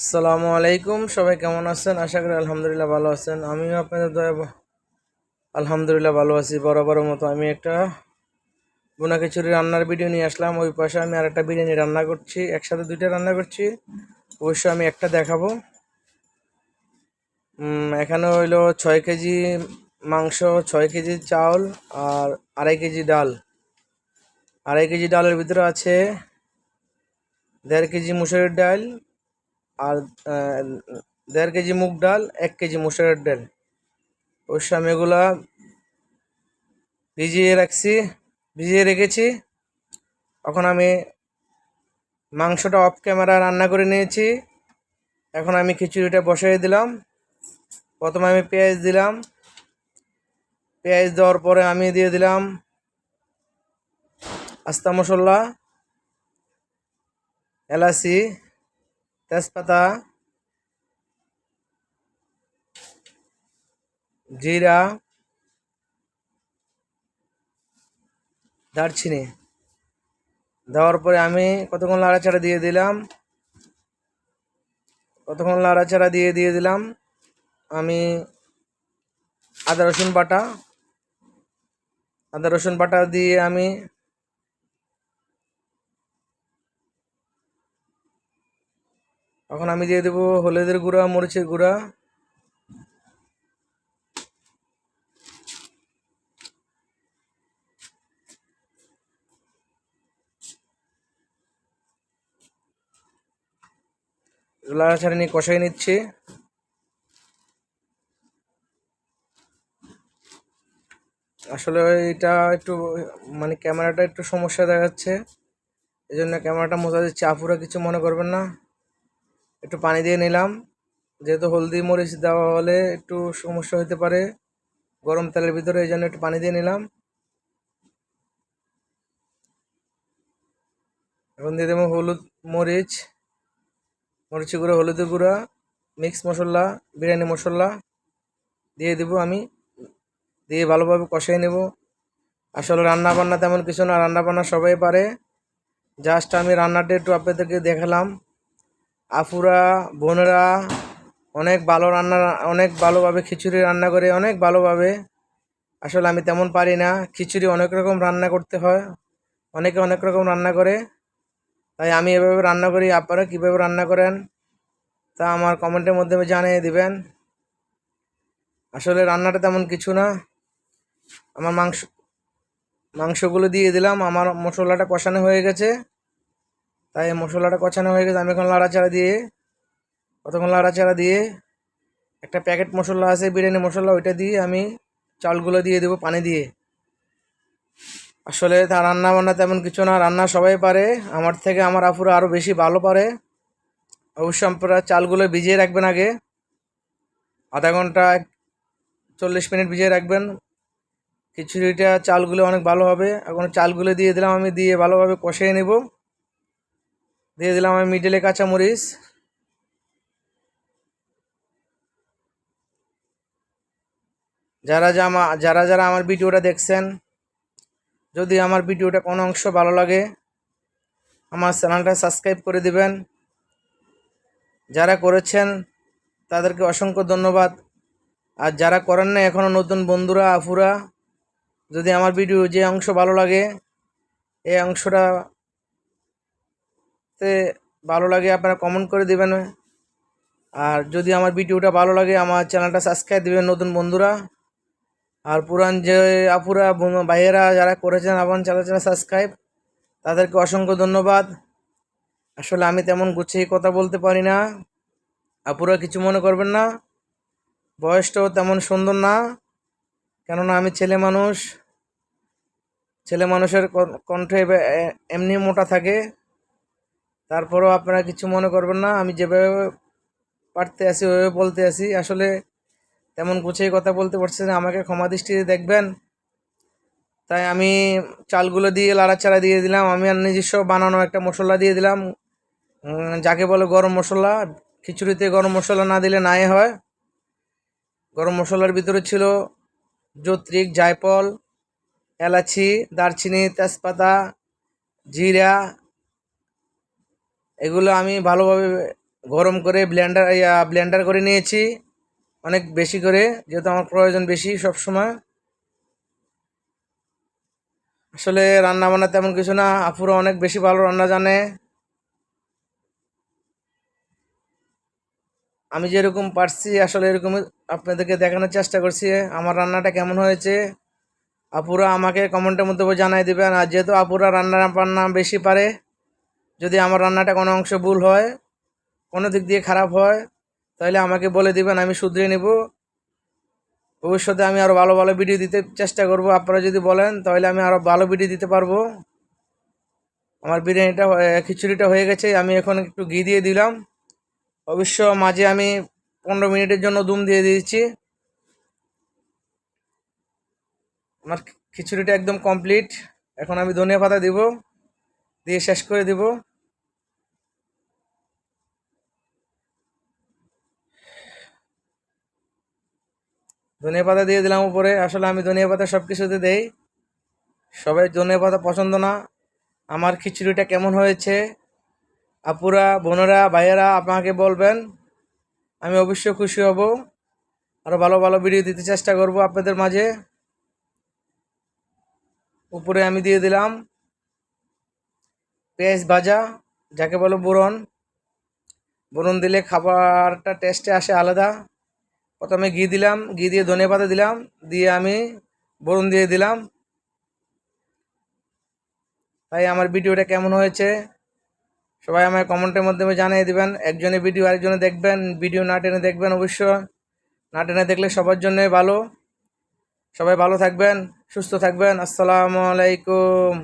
আসসালামু আলাইকুম, সবাই কেমন আছেন? আশা করি আলহামদুলিল্লাহ ভালো আছেন। আমিও আপনাদের দয়া আলহামদুলিল্লাহ ভালো আছি, বরাবরের মতো। আমি একটা বোনা খিচুড়ি রান্নার ভিডিও নিয়ে আসলাম। ওই পাশে আমি আরেকটা বিরিয়ানি রান্না করছি, একসাথে দুইটা রান্না করছি। অবশ্যই আমি একটা দেখাবো। এখানে হইল ছয় কেজি মাংস, ছয় কেজি চাউল আর আড়াই কেজি ডাল। আড়াই কেজি ডালের ভিতরে আছে দেড় কেজি মুসুরির ডাল আর দেড় কেজি মুগ ডাল, এক কেজি মুসুরের ডাল। অবশ্য আমি এগুলা ভিজিয়ে রাখছি, ভিজিয়ে রেখেছি। এখন আমি মাংসটা অফ ক্যামেরা রান্না করে নিয়েছি। এখন আমি খিচুড়িটা বসিয়ে দিলাম। প্রথমে আমি পেঁয়াজ দিলাম। পেঁয়াজ দেওয়ার পরে আমি দিয়ে দিলাম আস্তা মশলা, এলাচি তেজপাতা, জিরা, দারচিনি। দেওয়ার পরে আমি কতক্ষণ লাড়াচাড়া দিয়ে দিলাম? কতক্ষণ লাড়াচাড়া দিয়ে দিয়ে দিলাম? আমি আদা রসুন বাটা, আদা রসুন বাটা দিয়ে আমি এখন আমি দিয়ে দেবো হলুদের গুঁড়া, মরিচের গুঁড়া। লাড়াচাড়া নিয়ে কষাই নিচ্ছি। আসলে এটা একটু মানে ক্যামেরাটা একটু সমস্যা দেখাচ্ছে। এই জন্য ক্যামেরাটা মোছা দিচ্ছি। আপুরা কিছু মনে করবেন না। একটু পানি দিয়ে নিলাম। যেহেতু হলদি মরিচ দেওয়া হলে একটু সমস্যা হতে পারে। গরম তেলের ভিতরে এই জন্য একটু পানি দিয়ে নিলাম। এখন দিয়ে দেবো হলুদ মরিচ, মরিচি গুঁড়ো, হলুদের গুঁড়া, মিক্স মশলা, বিরিয়ানি মশলা দিয়ে দেবো আমি। দিয়ে ভালোভাবে কষিয়ে নেব। আসলে রান্না বান্না তেমন কিছু না রান্না বান্না সবাই পারে। জাস্ট আমি রান্নাটা একটু আপনাদেরকে দেখালাম। আফুরা বোনেরা অনেক ভালো রান্না, অনেক ভালোভাবে খিচুড়ি রান্না করে, অনেক ভালোভাবে। আসলে আমি তেমন পারি না। খিচুড়ি অনেক রকম রান্না করতে হয়। অনেকে অনেক রকম রান্না করে। তাই আমি এভাবে রান্না করি। আপনারা কীভাবে রান্না করেন? তা আমার কমেন্টের মধ্যে জানিয়ে দিবেন। আসলে রান্নাটা তেমন কিছু না। আমার মাংস, মাংসগুলো দিয়ে দিলাম। আমার মশলাটা কষানো হয়ে গেছে। তাই মশলাটা কষানো হয়ে গেছে, আমি এখন লাড়াচাড়া দিয়ে কতক্ষণ লাড়াচাড়া দিয়ে একটা প্যাকেট মশলা আছে, বিরিয়ানি মশলা, ওইটা দিয়ে আমি চালগুলো দিয়ে দেবো পানি দিয়ে। আসলে তা রান্না বান্না তেমন কিছু না, রান্না সবাই পারে, আমার থেকে আমার আপুরা আরও বেশি ভালো পারে। অবশ্যই আপনারা চালগুলো ভিজিয়ে রাখবেন আগে, আধা ঘণ্টা এক চল্লিশ মিনিট ভিজিয়ে রাখবেন। খিচুড়িটা, চালগুলো অনেক ভালো হবে, এখন চালগুলো দিয়ে দিলাম, আমি দিয়ে ভালোভাবে কষিয়ে নেব। দিয়ে দিলাম আমি মিডলে কাঁচামরিচ। যারা যা যারা যারা আমার ভিডিওটা দেখছেন, যদি আমার ভিডিওটা কোনো অংশ ভালো লাগে, আমার চ্যানেলটা সাবস্ক্রাইব করে দিবেন। যারা করেছেন, তাদেরকে অসংখ্য ধন্যবাদ। আর যারা করেন না এখনও নতুন বন্ধুরা আফুরা যদি আমার ভিডিও যে অংশ ভালো লাগে, এই অংশটা তে ভালো লাগে আপনারা কমেন্ট করে দিবেন। আর যদি আমার ভিডিওটা ভালো লাগে, আমার চ্যানেলটা সাবস্ক্রাইব দিবেন নতুন বন্ধুরা। আর পুরান যে আপুরা ভাইয়েরা যারা করেছেন আমার চ্যানেল সাবস্ক্রাইব তাদেরকে অসংখ্য ধন্যবাদ। আসলে আমি তেমন গুছিয়ে কথা বলতে পারি না। আপুরা কিছু মনে করবেন না। বয়সটাও তেমন সুন্দর না। কেননা আমি ছেলে মানুষ। ছেলে মানুষের কণ্ঠে এমনি মোটা থাকে। তারপরেও আপনারা কিছু মনে করবেন না। আমি যেভাবে পারতে আসি ওইভাবে বলতে আসি আসলে তেমন গুছিয়ে কথা বলতে পারছি না। আমাকে ক্ষমা দৃষ্টিতে দেখবেন। তাই আমি চালগুলো দিয়ে লাড়াচাড়া দিয়ে দিলাম। আমি আর নিজস্ব বানানো একটা মশলা দিয়ে দিলাম। যাকে বলে গরম মশলা। খিচুড়িতে গরম মশলা না দিলে নাই হয়। গরম মশলার ভিতরে ছিল যৌত্রিক জায়ফল, এলাচি, দারচিনি, তেজপাতা, জিরা এগুলো আমি ভালোভাবে গরম করে ব্লেন্ডার ইয়া ব্লেন্ডার করে নিয়েছি। অনেক বেশি করে, যেহেতু আমার প্রয়োজন বেশি সব সময় আসলে রান্না বান্না তেমন কিছু না, আপুরা অনেক বেশি ভালো রান্না জানে। আমি যেরকম পারছি, আসলে এরকম আপনাদেরকে দেখানোর চেষ্টা করছি, আমার রান্নাটা কেমন হয়েছে। আপুরা আমাকে কমেন্টের মধ্যে জানাই দেবেন, আর যেহেতু আপুরা রান্না বান্না বেশি পারে যদি আমার রান্নাটা কোনো অংশ ভুল হয়, কোনো দিক দিয়ে খারাপ হয়, তাহলে আমাকে বলে দিবেন, আমি শুধরিয়ে নেব। ভবিষ্যতে আমি আরও ভালো ভালো ভিডিও দিতে চেষ্টা করব। আপনারা যদি বলেন, তাহলে আমি আরও ভালো ভিডিও দিতে পারব। আমার বিরিয়ানিটা খিচুড়িটা হয়ে গেছে, আমি এখন একটু ঘি দিয়ে দিলাম। অবশ্য মাঝে আমি পনেরো মিনিটের জন্য দুম দিয়ে দিয়েছি। আমার খিচুড়িটা একদম কমপ্লিট এখন আমি ধনিয়া পাতা দিব, দিয়ে শেষ করে দিব। ধনিয়া পাতা দিয়ে দিলাম উপরে। আসলে আমি ধনিয়া পাতা সব কিছুতে দেই। সবাই ধনিয়া পাতা পছন্দ না। আমার খিচুড়িটা কেমন হয়েছে? আপুরা, বোনেরা, ভাইয়েরা, আপনাকে বলবেন। আমি অবশ্যই খুশি হব। আরও ভালো ভালো ভিডিও দিতে চেষ্টা করব আপনাদের মাঝে। উপরে আমি দিয়ে দিলাম পেঁয়াজ ভাজা, যাকে বলো বোরন। বোরন দিলে খাবারটা টেস্টে আসে আলাদা। প্রথমে ঘি দিলাম, ঘি দিয়ে ধনে পাতা দিলাম, দিয়ে আমি বোরন দিয়ে দিলাম। তাই আমার ভিডিওটা কেমন হয়েছে? সবাই আমার কমেন্টের মাধ্যমে জানিয়ে দিবেন একজনে ভিডিও আরেকজনে দেখবেন, ভিডিও না টেনে দেখবেন অবশ্য। না টেনে দেখলে সবার জন্যই ভালো। সবাই ভালো থাকবেন, সুস্থ থাকবেন, আসসালামু আলাইকুম।